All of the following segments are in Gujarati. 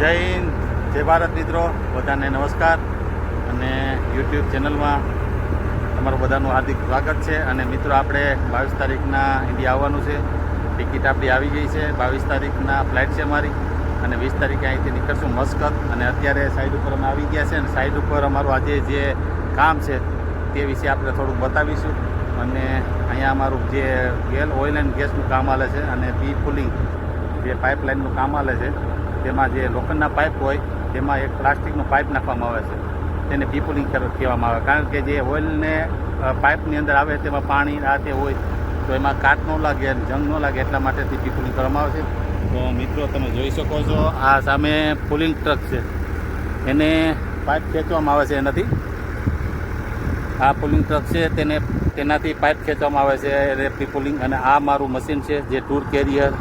જય હિન્દ, જય ભારત મિત્રો. બધાને નમસ્કાર. અને યુટ્યુબ ચેનલમાં તમારું બધાનું હાર્દિક સ્વાગત છે. અને મિત્રો, આપણે બાવીસ તારીખના ઇન્ડિયા આવવાનું છે. ટિકિટ આપણી આવી ગઈ છે. બાવીસ તારીખના ફ્લાઇટ છે મારી અને વીસ તારીખે અહીંથી નીકળશું મસ્કત. અને અત્યારે સાઈડ ઉપર અમે આવી ગયા છે. અને સાઈડ ઉપર અમારું આજે જે કામ છે તે વિશે આપણે થોડુંક બતાવીશું. અને અહીંયા અમારું જે ગેલ ઓઇલ એન્ડ ગેસનું કામ હાલે છે અને પી ફુલિંગ જે પાઇપલાઇનનું કામ હાલે છે. તેમાં જે લોખંડના પાઇપ હોય, તેમાં એક પ્લાસ્ટિકનો પાઇપ નાખવામાં આવે છે. તેને પીપુલિંગ કહેવામાં આવે. કારણ કે જે ઓઇલને પાઇપની અંદર આવે, તેમાં પાણી આ તે હોય, તો એમાં કાટ ન લાગે અને જંગ ન લાગે એટલા માટેથી પીપુલિંગ કરવામાં આવે છે. તો મિત્રો, તમે જોઈ શકો છો, આ સામે પુલિંગ ટ્રક છે. એને પાઇપ ખેંચવામાં આવે છે એનાથી. આ પુલિંગ ટ્રક છે, તેને, તેનાથી પાઇપ ખેંચવામાં આવે છે રેપી પુલિંગ અને આ મારું મશીન છે, જે ટૂર કેરિયર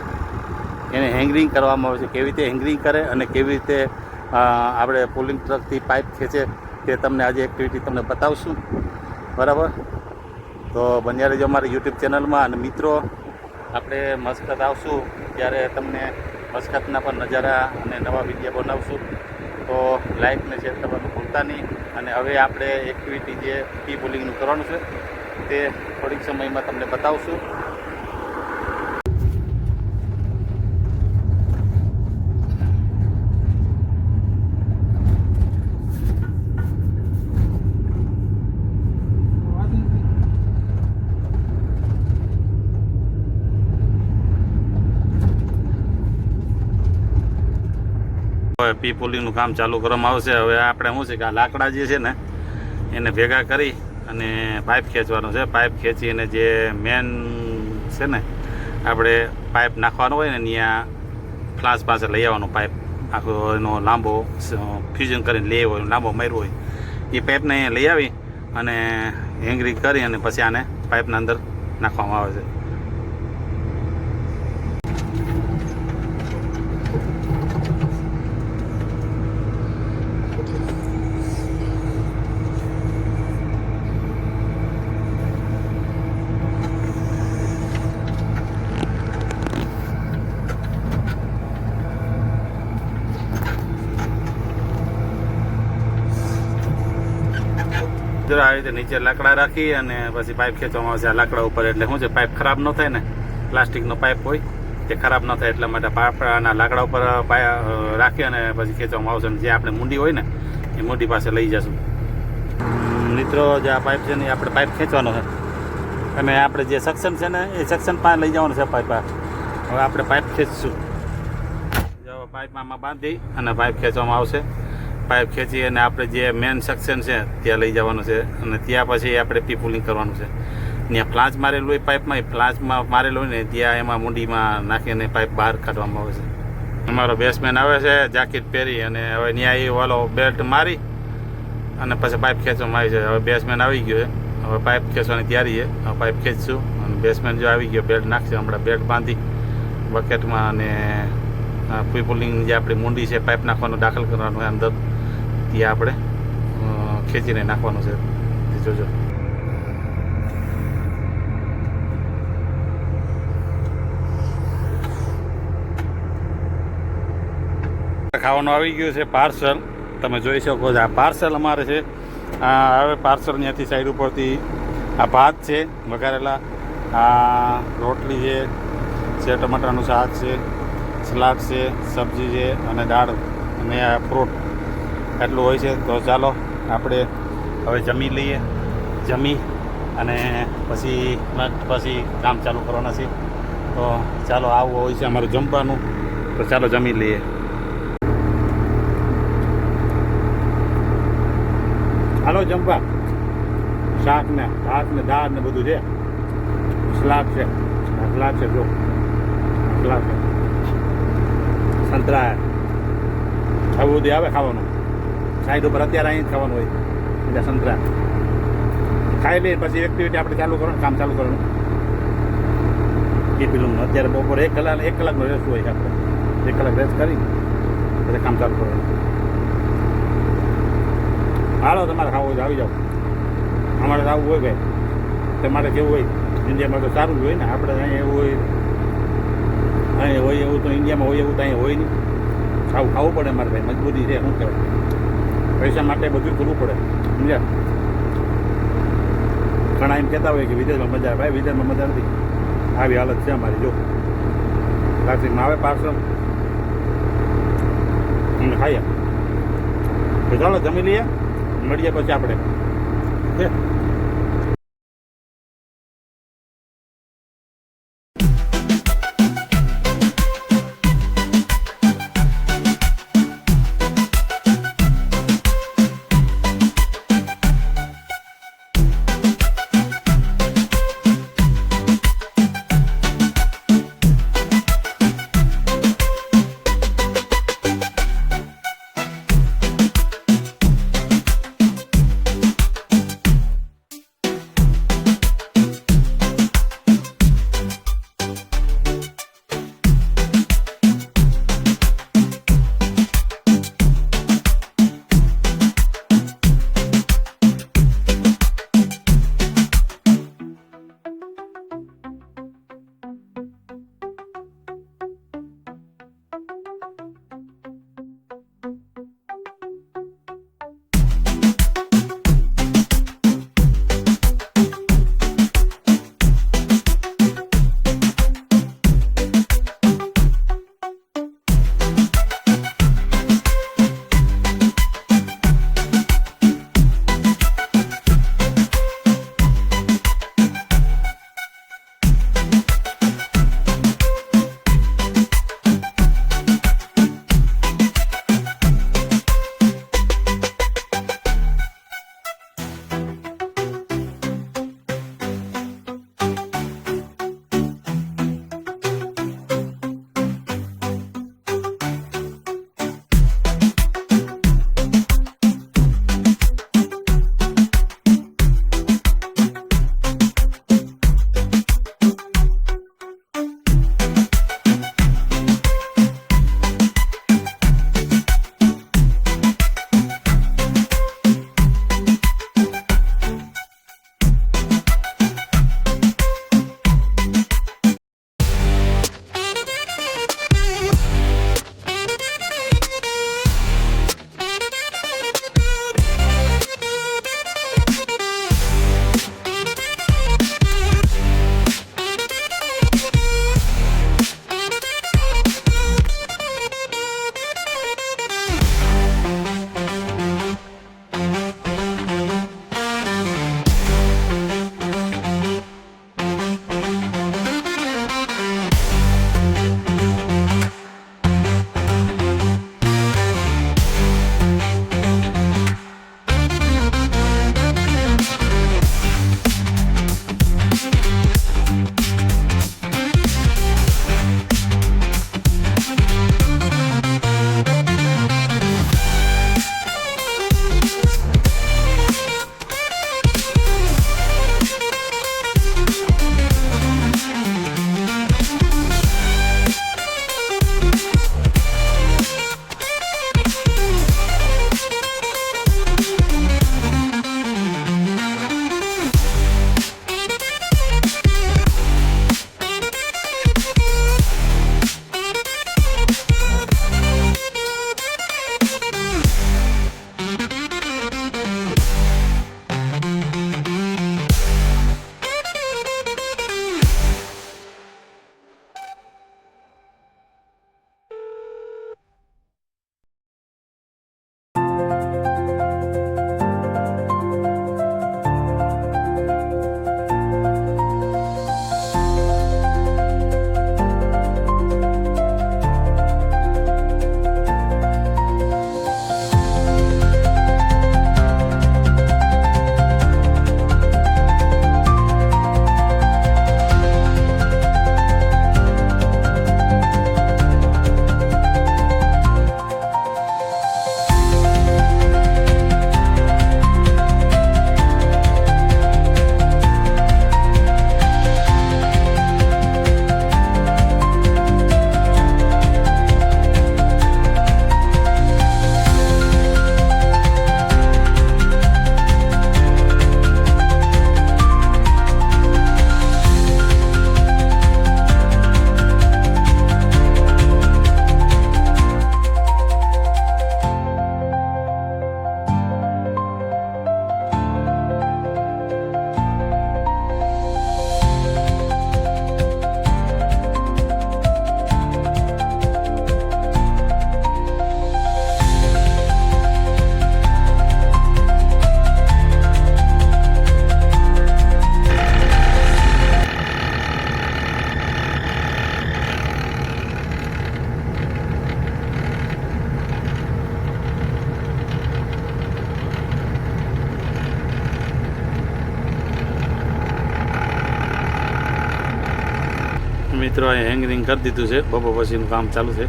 એને હેંગરિંગ કરવામાં આવે છે. કેવી રીતે હેંગરિંગ કરે અને કેવી રીતે આપણે પુલિંગ ટ્રકથી પાઇપ ખેંચે તે તમને આજે એક્ટિવિટી તમને બતાવશું. બરાબર? તો બન્યા રહેજો અમારી યુટ્યુબ ચેનલમાં અને મિત્રો, આપણે મસ્કત આવશું ત્યારે તમને મસ્કતના પણ નજારા અને નવા વીડિયો બનાવશું. તો લાઈક ને શેર કરવાનું ભૂલતા નહીં અને હવે આપણે એક્ટિવિટી જે ટી બોલિંગનું કરવાનું છે તે થોડીક સમયમાં તમને બતાવશું. પી પુલિંગનું કામ ચાલુ કરવામાં આવશે. હવે આપણે શું છે કે આ લાકડા જે છે ને, એને ભેગા કરી અને પાઇપ ખેંચવાનો છે. પાઇપ ખેંચીને જે મેન છે ને, આપણે પાઇપ નાખવાનો હોય ને, ત્યાં ફ્લાસ પાસે લઈ આવવાનો પાઇપ. આખો એનો લાંબો ફ્યુઝન કરીને લઈ હોય લાંબો માર્યો હોય. એ પાઇપને લઈ આવી અને હેંગરી કરી અને પછી આને પાઇપના અંદર નાખવામાં આવે છે. જરા આવી રીતે નીચે લાકડા રાખી અને પછી પાઇપ ખેંચવામાં આવશે આ લાકડા ઉપર. એટલે શું છે, પાઇપ ખરાબ ન થાય ને, પ્લાસ્ટિકનો પાઇપ હોય, તે ખરાબ ન થાય. એટલા માટે પાપડાના લાકડા ઉપર રાખી અને પછી ખેંચવામાં આવશે. અને જે આપણે મૂંડી હોય ને, એ મૂંડી પાસે લઈ જશું. મિત્રો, જે આ પાઇપ છે ને આપણે પાઇપ ખેંચવાનો છે. અને આપણે જે સેક્શન છે ને, એ સેક્શન પાસે લઈ જવાનું છે પાઇપ હવે આપણે પાઇપ ખેંચશું. જો પાઇપમાં આમાં બાંધી અને પાઇપ ખેંચવામાં આવશે. પાઇપ ખેંચી અને આપણે જે મેન સેક્શન છે, ત્યાં લઈ જવાનું છે. અને ત્યાં પછી આપણે પીપુલિંગ કરવાનું છે. ત્યાં ફ્લાંચ મારેલું હોય પાઇપમાં એ ફ્લાંચમાં મારેલું હોય ને, ત્યાં એમાં મુંડીમાં નાખીને પાઇપ બહાર કાઢવામાં આવે છે. અમારો બેસમેન આવે છે જાકેટ પહેરી અને હવે ત્યાં એ વાલો બેલ્ટ મારી અને પછી પાઇપ ખેંચવામાં આવી છે. હવે બેસમેન આવી ગયો છે. હવે પાઇપ ખેંચવાની તૈયારી છે. હવે પાઇપ ખેંચશું. અને બેસમેન જો આવી ગયો બેલ્ટ નાખશે. હમણાં બેલ્ટ બાંધી બકેટમાં અને પીપુલિંગ જે આપણી મુંડી છે પાઇપ નાખવાનું દાખલ કરવાનું અંદર. ત્યાં આપણે ખેંચીને નાખવાનું છે. જોજો. ખાવાનું આવી ગયું છે પાર્સલ. તમે જોઈ શકો છો, આ પાર્સલ અમારે છે. આ હવે પાર્સલ ત્યાંથી સાઈડ ઉપરથી આ ભાત છે, વઘારેલા. આ રોટલી છે છે, ટમાટાનું શાક છે, સલાડ છે, સબ્જી છે, અને દાળ. અને આ ફ્રૂટ એટલું હોય છે, તો ચાલો આપણે હવે જમી લઈએ. જમી અને પછી પછી કામ ચાલુ કરવાના છે. તો ચાલો આવું હોય છે અમારું જમવાનું. તો ચાલો જમી લઈએ. હાલો જમવા. શાક ને ભાત ને દાળ ને બધું છે. સલાડ છે. સ્લાબ છે જો. સલાડ છે. સંતરા આવું બધું આવે ખાવાનું. સાઈડ ઉપર અત્યારે અહીં થવાનું હોય એટલે સંતરા ખાઈ લઈએ પછી એક્ટિવિટી આપણે ચાલુ કરવાનું, કામ ચાલુ કરવાનું. એ પેલું અત્યારે બપોરે એક કલાક, એક કલાકનો રેસ્ટ હોય આપણે. એક કલાક રેસ્ટ કરી પછી કામ ચાલુ કરવાનું. હાલો, તમારે ખાવું હોય તો આવી જાઓ. અમારે તો આવવું હોય ભાઈ. તમારે જેવું હોય? ઇન્ડિયામાં તો સારું જ હોય ને. આપણે અહીંયા એવું હોય. અહીં હોય એવું તો ઇન્ડિયામાં હોય એવું તો અહીં હોય નહીં. ખાવું ખાવું પડે મારે ભાઈ. મજબૂરી છે, શું કહેવાય? પૈસા માટે બધું કરવું પડે. સમજ્યા? ઘણા એમ કહેતા હોય કે વિદેશમાં મજા આવે. ભાઈ, વિદેશમાં મજા નથી. આવી હાલત છે અમારી, જો. પ્લાસ્ટિકમાં આવે પાર્સલ. અને ખાઈએ. તો ચાલો, જમી લઈએ. મળીએ પછી આપણે. મિત્રો અહીં હેંગિંગ કરી દીધું છે. બપોર પછીનું કામ ચાલુ છે.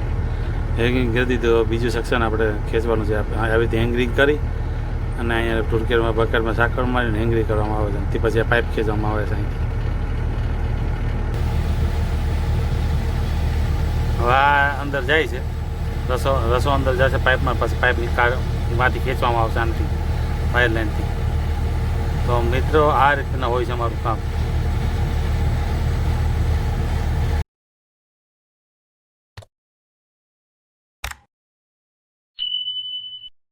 હેંગિંગ કરી દીધું. બીજું સેક્શન આપણે ખેંચવાનું છે. આવી રીતે હેંગરિંગ કરી અને અહીંયા ટુરકેરમાં બકેટમાં સાકર મારીને હેંગરી કરવામાં આવે છે. તે પછી પાઇપ ખેંચવામાં આવે છે અહીંથી. આ અંદર જાય છે. રસો રસો અંદર જશે પાઇપમાં પછી પાઇપમાંથી ખેંચવામાં આવશે આનાથી વાયર લાઇનથી તો મિત્રો આ રીતના હોય છે અમારું કામ.